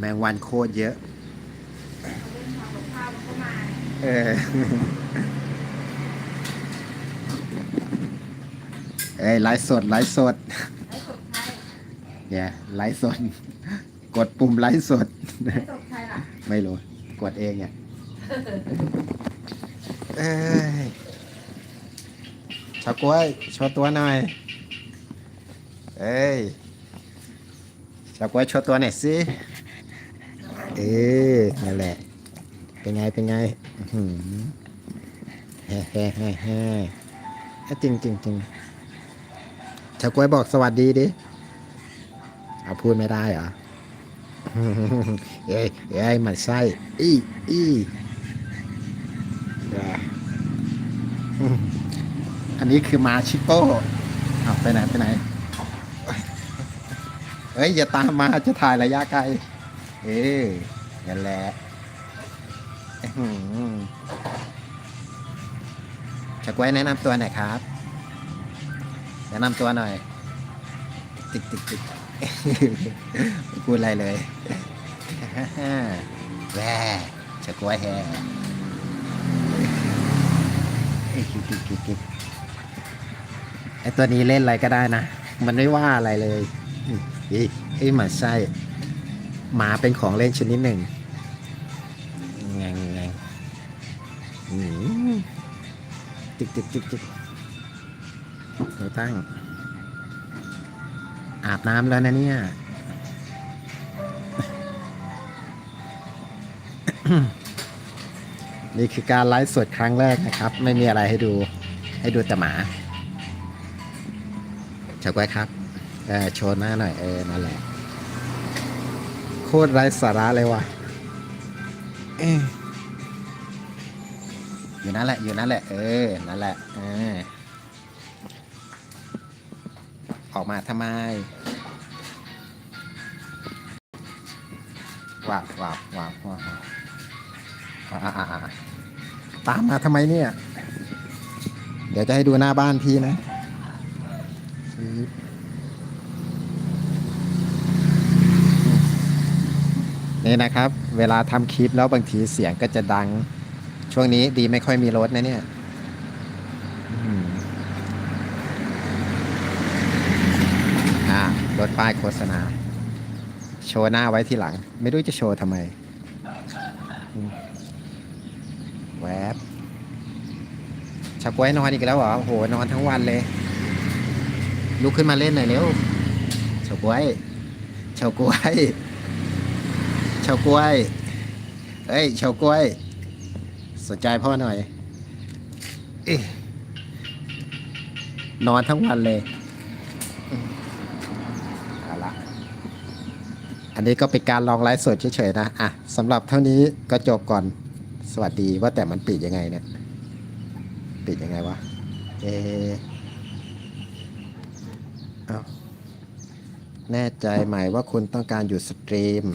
แมงวันโคตรเยอะเรื่องทำกับข้าวมันก็มาเอเอ้ยไลฟ์สดไลฟ์สดไอ้สดใครอย่าไลฟ์สด กดปุ่มไลฟ์สดไอ้สดใครล่ะไม่รู้ กดเองเนี่ยเอ้ยชาวกล้วยโชว์ตัวหน่อย เอ้ยชาวกล้วยโชว์ตัวหน่อยสิ เออนั่นแหละ เป็นไง เป็นไงแฮ่แฮ่แฮ่แฮ่จริงจริงจริงชาวกล้วยบอกสวัสดีดิ เอาพูดไม่ได้เหรอ เอ้ยเอ้ยมันไส้ อีอีอันนี้คือมาชิโป้เอาไปไหน ไปไหน เฮ้ย อย่าตามมาจะถ่ายระยะไกล เอ้ยนั่นแหละอื้อหือชักว้แนะนำตัวหน่อยครับ แนะนำตัวหน่อย ติ๊กติ๊กติ๊กไม่พูดอะไรเลยแหว่ชักว้แฮติกติกติกไอตัวนี้เล่นอะไรก็ได้นะ มันไม่ว่าอะไรเลยเฮ้ยเฮ้หมาไส้ หมาเป็นของเล่นชนิดหนึ่งแงงแงงอืมติ๊กติ๊กติ๊กติ๊กเราตั้ง อาบน้ำแล้วนะเนี่ยนี่คือการไลฟ์สดครั้งแรกนะครับ ไม่มีอะไรให้ดูให้ดูแต่หมาชาวก้อยครับเออโชว์หน้าหน่อยเออนั่นแหละโคตรไร้สาระเลยว่ะเอ้ยอยู่นั่นแหละ อยู่นั่นแหละ เออ นั่นแหละเออออกมาทำไมว้าวว้าวว้าวว้าวาอ่าอ่าตามมาทำไมเนี่ย เดี๋ยวจะให้ดูหน้าบ้านพี่นะ นี่นะครับ เวลาทำคลิปแล้วบางทีเสียงก็จะดัง ช่วงนี้ดีไม่ค่อยมีรถนะเนี่ยรถป้ายโฆษณา โชว์หน้าไว้ที่หลัง ไม่รู้จะโชว์ทำไม แวบชักไว้นอนอีกแล้วเหรอโอ้โหนอนทั้งวันเลย ลุกขึ้นมาเล่นหน่อยเร็วเฉาก้วยเฉาก้วย ฉาก้วยเฮ้ยเฉาก้วย สนใจพ่อหน่อยเอ๊ะนอนทั้งวันเลยอืมเอาละอันนี้ก็เป็นการลองไลฟ์สดเฉยๆนะ อะสำหรับเท่านี้ก็จบก่อน สวัสดีว่าแต่มันปิดยังไงเนี่ย ปิดยังไงวะ เอะเอาแน่ใจไหมว่าคุณต้องการหยุดสตรีม